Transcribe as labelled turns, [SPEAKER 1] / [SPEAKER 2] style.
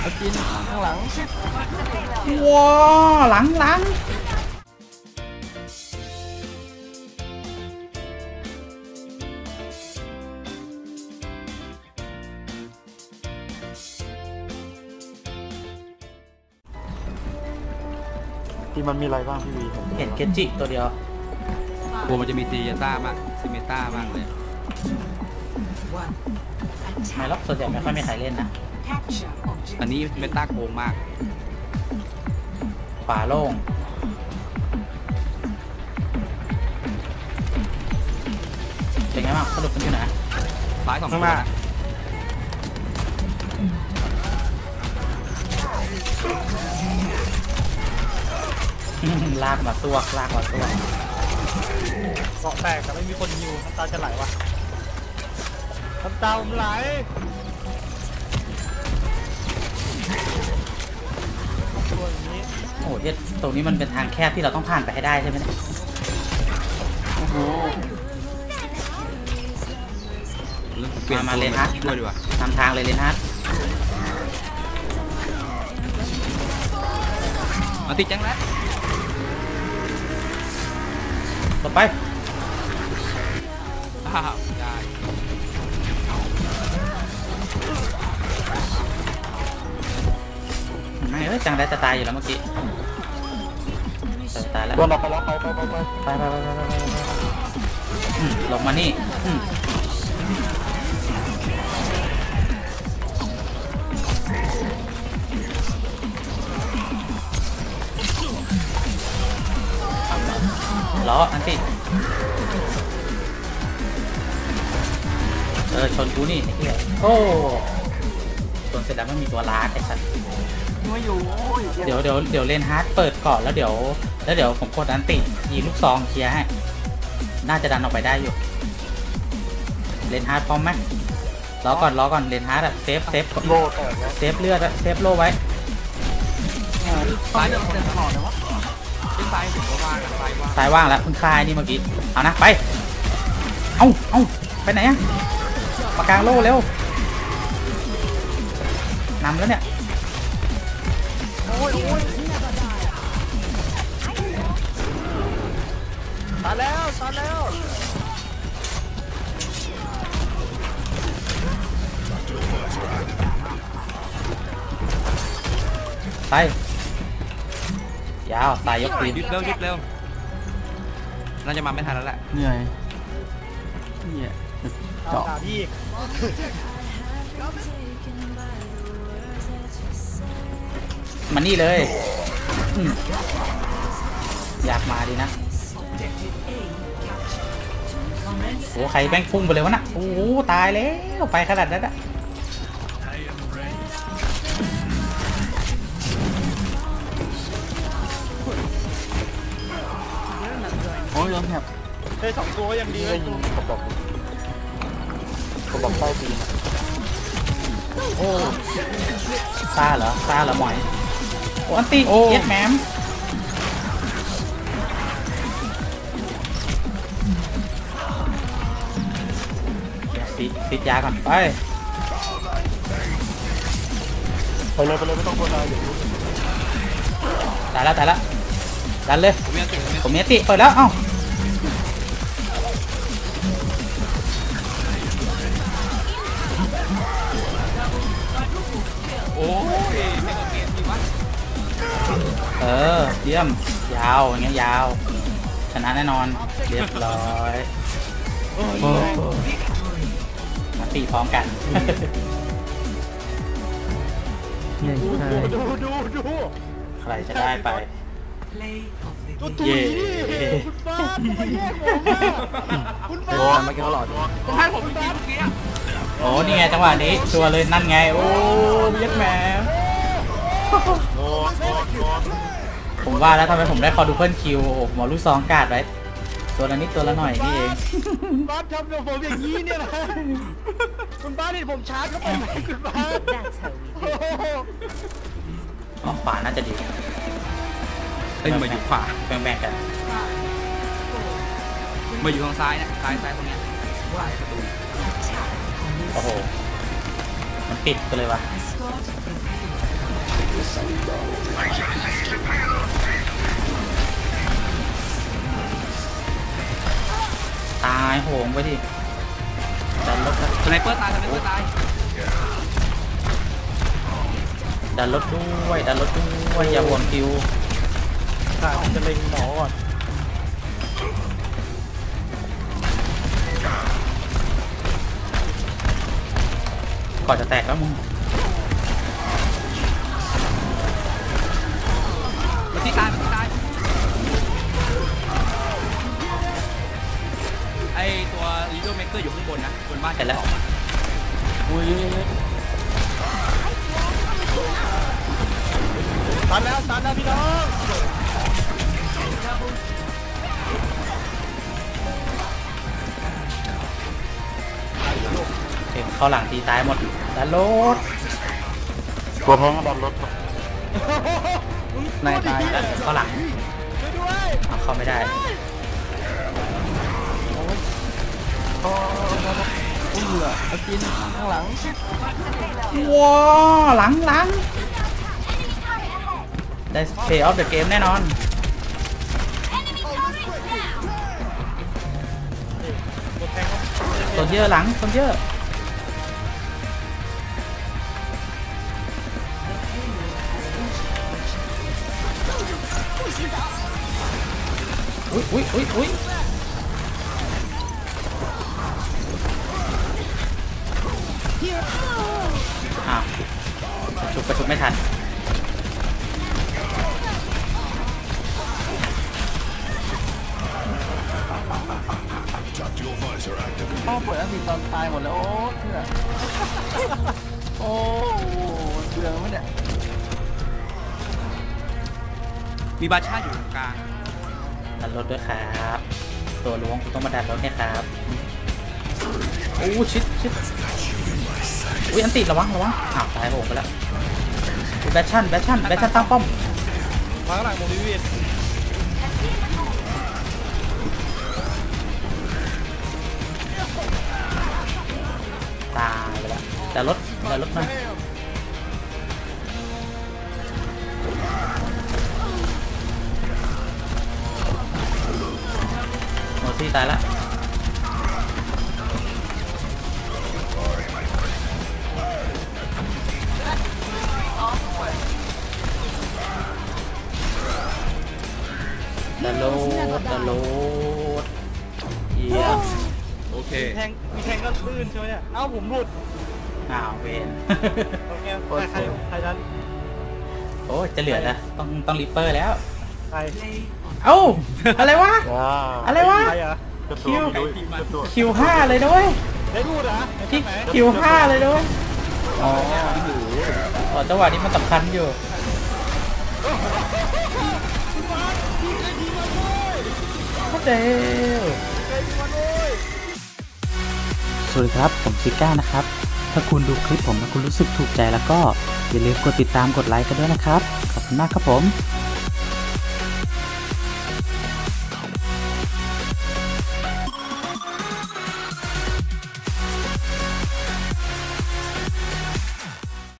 [SPEAKER 1] เอาจินข้างหลัง
[SPEAKER 2] ว้าหลังหลัง
[SPEAKER 3] ที่มันมีอะไรบ้างพี่วีผม
[SPEAKER 2] เห็นเกจิตัวเดียว
[SPEAKER 1] กลัวมันจะมีซีเยต้ามากซิเมต้ามากเลย
[SPEAKER 2] ไม่หรอกส่วนใหญ่ไม่ค่อยมีใครเล่นนะ
[SPEAKER 1] อันนี้เมตาโกงมาก
[SPEAKER 2] ขวาโล่งเป็นไงบ้างสรุปมันอยู่ไหน
[SPEAKER 1] ซ้ายสองตัวนะ
[SPEAKER 2] ลากมาตัวลากมาตัว
[SPEAKER 3] เกาะแตกแต่ไม่มีคนยิวน้ำตาจะไหลวะน้ำตาผมไหลตัวอย่างนี้
[SPEAKER 2] โอ้โหเฮ็ดตรงนี้มันเป็นทางแคบที่เราต้องผ่านไปให้ได้ใช่ไหมเนี่ย
[SPEAKER 1] เรื่องเปลี่ยน
[SPEAKER 2] มามาเลยฮะ
[SPEAKER 1] ช่วยดีกว่า
[SPEAKER 2] นำทางเลยเลนฮาร์ด
[SPEAKER 1] มาติดจังแล้ว
[SPEAKER 2] ต่อไป
[SPEAKER 1] อ้าว
[SPEAKER 2] อ้ยจังได้จะตายอยู่แล้วเมื่อกี้จะตายแล้ว
[SPEAKER 3] ไปไปไปไปไป
[SPEAKER 2] ไปไปไปไปไปไปอืมลงมานี่ล้ออันติเออชนกูนี่ไอ้เหี้ยโอ้ชนเสร็จแล้วไม่มีตัวลาดไอ้สัตว์
[SPEAKER 3] ไม่อยู่โอ้ย
[SPEAKER 2] เดี๋ยวเดี๋ยวเดี๋ยวเลนฮาร์ดเปิดก่อนแล้วเดี๋ยว แล้วเดี๋ยวผมกดอันติยิงลูกซองเคลียร์ให้น่าจะดันออกไปได้อยู่ เลนฮาร์ดพร้อมไหมรอก่อนรอก่อนเลนฮาร์ดอะเซฟเซฟ
[SPEAKER 3] โลแตกแล้ว
[SPEAKER 2] เซฟเลือดอะเซฟโลไว้
[SPEAKER 1] ซ้ายเดินตลอดเลยวะตายว่างซ้ายว่าง
[SPEAKER 2] ซ้ายว่างแล้วเพิ่งคลายนี่เมื่อกี้เอานะไปเอ้าเอ้าไปไหนอะมากลางโลเร็วนำแล้วเนี่ย
[SPEAKER 3] อ้ยโอ้ยตายแล้วตายแล้ว
[SPEAKER 2] ไปยาวสายยกตีน
[SPEAKER 1] ยึดเร็วยึดเร็วน่าจะมาไม่ทันแล้วแหละ
[SPEAKER 4] เหนื่อยเนี่ย
[SPEAKER 3] เจาะพี่
[SPEAKER 2] มานี่เลยอืมอยากมาดีนะโอ้ใครแม่งพุ่งไปเลยวะน่ะโอ้โหตายแล้วไปขนาดนั้นอะ
[SPEAKER 4] โอ้ยโดนแถบ
[SPEAKER 3] ได้สองตัวก็ยังดีเลยยิงกระบอกกระบอกใต้ตีน
[SPEAKER 2] โอ้ซาเหรอซาเหรอหมอยโอ้อันตีเย็ดแหมมปิดปิดยาก่อน ไป
[SPEAKER 3] ไปเลยไปเลยไม่ต้องกลัวตายอยู่
[SPEAKER 2] ตายแล้วตายแล้วดันเลย
[SPEAKER 1] ผมยังติดผมยัง
[SPEAKER 2] ผมเมติเปิดแล้ว เอ้า
[SPEAKER 1] อ
[SPEAKER 2] อเยี่ยมยาวอย่างเงี้ยยาว ชนะแน่นอนเรียบร้อยมาตีพร้อมกัน
[SPEAKER 4] เหนื่อย
[SPEAKER 3] ดู
[SPEAKER 4] ใช่
[SPEAKER 3] ดูดูดู
[SPEAKER 2] ใครจะได้ไป
[SPEAKER 3] ตัวตุยคุณฟ้าทำไมแยกผมคุณฟ้า
[SPEAKER 4] เมื่อกี้เขาหลอด
[SPEAKER 1] ต้องให้ผมจริงๆเมื่อกี้อะ
[SPEAKER 2] โอ้นี่ไงจังหวะนี้ชัวเลยนั่นไง โอ้ย็ดแหม ผมว่าแล้วทำไมผมได้คอดูเพิลคิวโอ้โหหมอลูกซองกาดไว้ ตัวละนิดตัวละหน่อยนี่เอง
[SPEAKER 3] คุณฟ้าทำกับผมอย่างนี้เนี่ยนะคุณฟ้านี่ผมชาร์จเข้าไปไหมคุณฟ้าโอ้โห
[SPEAKER 2] อ๋อขวาน่าจะดี
[SPEAKER 1] เอ้ยมาอยู่ขวา
[SPEAKER 2] แบ่งๆกัน
[SPEAKER 1] มาอยู่ทางซ้ายนะซ้ายซ้ายตรงเนี้ย
[SPEAKER 2] โอ้โห มันปิดไปเลยว่ะ ตายโหงไปดิดันรถครับ
[SPEAKER 1] สไนเปอร์ตายสไนเปอร์ตาย
[SPEAKER 2] ดันรถด้วย ดันรถด้วย อย่าห่วงคิว
[SPEAKER 3] ข้าจะเล็งหมอก่อน
[SPEAKER 2] ก่อนจะแตกแล้วมึง
[SPEAKER 1] ที่ตายที่ตายไอตัวลีโดเมเกอร์อยู่ข้างบนนะบนบ้าน
[SPEAKER 2] เสร็จแล้ว
[SPEAKER 4] อุ้ย
[SPEAKER 3] ตันแล้วตันแล้วพี่น้อง
[SPEAKER 2] เอ็มเข้าหลังตีตายหมดดันรถ
[SPEAKER 4] ตัวแทงดันรถ นายตาย
[SPEAKER 2] ดันเข้าหลัง
[SPEAKER 3] ช่วยด้วย
[SPEAKER 2] เอาเข้าไม่ได้
[SPEAKER 4] โอ้ยเหลือเอากินข้างหลัง
[SPEAKER 2] ว้าหลังหลังได้ Play of the Game แน่นอน
[SPEAKER 3] ตัวแทงก็
[SPEAKER 2] โซนเยอร์หลังโซนเยอร์ อุ้ยอุ้ยอุ้ยอุ้ยอ้าวชุบกระชุบไม่ทัน
[SPEAKER 4] พ่อเปิดอันติตอนตายหมดแล้ว โอ้เพื่อโอ้เบื่อมั้ยเนี่ย
[SPEAKER 1] มีบาชาอยู่ตรงกลาง
[SPEAKER 2] ดันรถด้วยครับ ตัวล้วงคุณต้องมาดันรถเนี่ยครับโอ้ชิดชิดอุ้ยอันติดระวังระวังอ้าวตายโหงไปแล้วแบชชั่นแบชชั่นแบชชั่นตั้งป้อม
[SPEAKER 3] มาข้างหลังโมดิวิท
[SPEAKER 2] ตายไปแล้วดันรถดันรถหน่
[SPEAKER 3] ก็ลื่นใช่ไหมเนี่ยเอ้าผมหลุด
[SPEAKER 2] อ้าวเวน
[SPEAKER 3] โอเคใครใครใครดัน
[SPEAKER 2] โอ้ยจะเหลือนะต้องต้องริปเปอร์แล้ว
[SPEAKER 3] ใคร
[SPEAKER 2] เอ้าอะไรวะ
[SPEAKER 3] ว้า
[SPEAKER 2] อะไรวะ
[SPEAKER 3] ใครอะ
[SPEAKER 2] คิวคิวห้าเลยด้วย
[SPEAKER 3] ได้พูดเหรอ
[SPEAKER 2] คิวคิวห้าเลยด้วยอ๋ออ๋อจังหวะนี้มันสำคัญอยู่เดว สวัสดีครับ ผมซิก้านะครับ ถ้าคุณดูคลิปผมแล้วคุณรู้สึกถูกใจแล้วก็อย่าลืมกดติดตามกดไลค์กันด้วยนะครับ ขอบคุณมากครับผม